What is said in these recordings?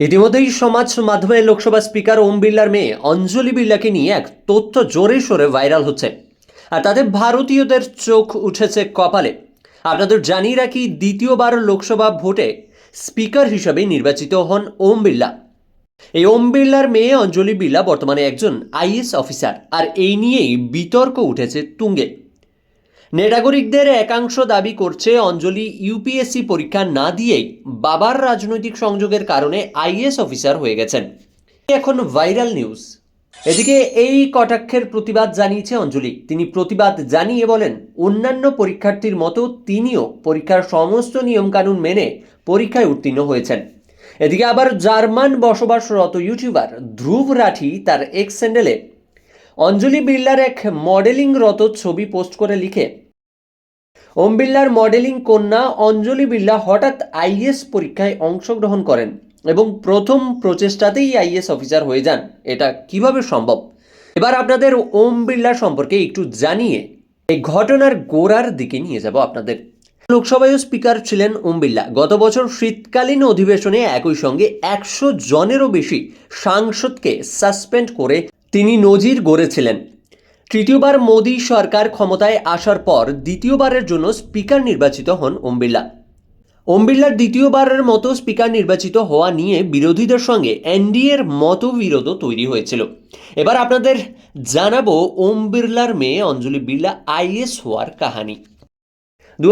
ইতিমধ্যেই সমাজ মাধ্যমে লোকসভা স্পিকার ওম বিড়লার মেয়ে অঞ্জলি বিড়লাকে নিয়ে এক তথ্য জোরে সোরে ভাইরাল হচ্ছে। আর তাতে ভারতীয়দের চোখ উঠেছে কপালে। আপনাদের জানিয়ে রাখি, দ্বিতীয়বার লোকসভা ভোটে স্পিকার হিসাবে নির্বাচিত হন ওম বিড়লা। এই ওম বিড়লার মেয়ে অঞ্জলি বিড়লা বর্তমানে একজন আইএস অফিসার, আর এই নিয়েই বিতর্ক উঠেছে তুঙ্গে। নেটাগরিকদের একাংশ দাবি করছে অঞ্জলি ইউপিএসসি পরীক্ষা না দিয়েই বাবার রাজনৈতিক সংযোগের কারণে আইএস অফিসার হয়ে গেছেন। এখন ভাইরাল নিউজ। এদিকে এই কটাক্ষের প্রতিবাদ জানিয়েছে অঞ্জলি। তিনি প্রতিবাদ জানিয়ে বলেন, অন্যান্য পরীক্ষার্থীর মতো তিনিও পরীক্ষার সমস্ত নিয়মকানুন মেনে পরীক্ষায় উত্তীর্ণ হয়েছেন। এদিকে আবার জার্মান বসবাসরত ইউটিউবার ধ্রুব রাঠি তার এক্স স্যান্ডেলে অঞ্জলি বিড়লার এক মডেলিংরত ছবি পোস্ট করে লিখে, ওম বিড়লার মডেলিং কন্যা অঞ্জলি বিড়লা হঠাৎ আইএস পরীক্ষায় অংশগ্রহণ করেন এবং প্রথম প্রচেষ্টাতেই আইএস অফিসার হয়ে যান। এটা কীভাবে সম্ভব? এবার আপনাদের ওম বিড়লা সম্পর্কে একটু জানিয়ে এই ঘটনার গোড়ার দিকে নিয়ে যাব আপনাদের। লোকসভায় স্পিকার ছিলেন ওম বিড়লা। গত বছর শীতকালীন অধিবেশনে একই সঙ্গে একশো জনেরও বেশি সাংসদকে সাসপেন্ড করে তিনি নজির গড়েছিলেন। তৃতীয়বার মোদী সরকার ক্ষমতায় আসার পর দ্বিতীয়বারের জন্য স্পিকার নির্বাচিত হন ওম বিড়লা। ওম বিড়লার দ্বিতীয়বারের মতো স্পিকার নির্বাচিত হওয়া নিয়ে বিরোধীদের সঙ্গে এনডিএর মতবিরোধও তৈরি হয়েছিল। এবার আপনাদের জানাব ওম বিড়লার মেয়ে অঞ্জলি বিড়লা আইএস হওয়ার কাহানি। দু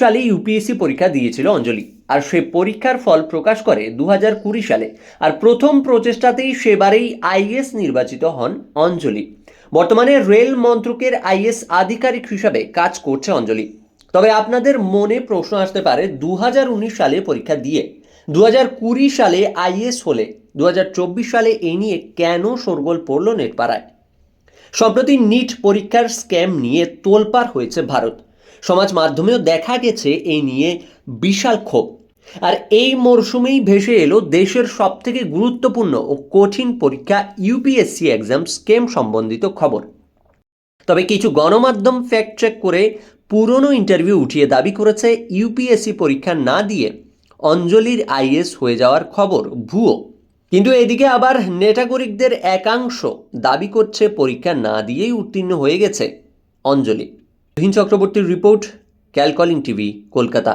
সালে ইউপিএসসি পরীক্ষা দিয়েছিল অঞ্জলি, আর সে পরীক্ষার ফল প্রকাশ করে দু হাজার কুড়ি সালে, আর প্রথম প্রচেষ্টাতেই সেবারেই আইএস নির্বাচিত হন অঞ্জলি। বর্তমানে রেল মন্ত্রকের আইএস আধিকারিক হিসাবে কাজ করছে অঞ্জলি। তবে আপনাদের মনে প্রশ্ন আসতে পারে দু হাজার উনিশ সালে পরীক্ষা দিয়ে দু হাজার কুড়ি সালে আইএস হলে দু হাজার চব্বিশ সালে এই নিয়ে কেন শোরগোল পড়ল নেটপাড়ায়? সম্প্রতি নিট পরীক্ষার স্ক্যাম নিয়ে তোলপাড় হয়েছে ভারত। সমাজ মাধ্যমেও দেখা গেছে এই নিয়ে বিশাল ক্ষোভ। আর এই মরশুমেই ভেসে এলো দেশের সবথেকে গুরুত্বপূর্ণ ও কঠিন পরীক্ষা ইউপিএসসি এক্সাম স্কেম সম্বন্ধিত খবর। তবে কিছু গণমাধ্যম ফ্যাক্ট চেক করে পুরনো ইন্টারভিউ উঠিয়ে দাবি করেছে ইউপিএসসি পরীক্ষা না দিয়ে অঞ্জলির আইএস হয়ে যাওয়ার খবর ভুয়ো। কিন্তু এদিকে আবার নেটাগরিকদের একাংশ দাবি করছে পরীক্ষা না দিয়েই উত্তীর্ণ হয়ে গেছে অঞ্জলি। রহিন চক্রবর্তীর রিপোর্ট ক্যালকলিং টিভি কলকাতা।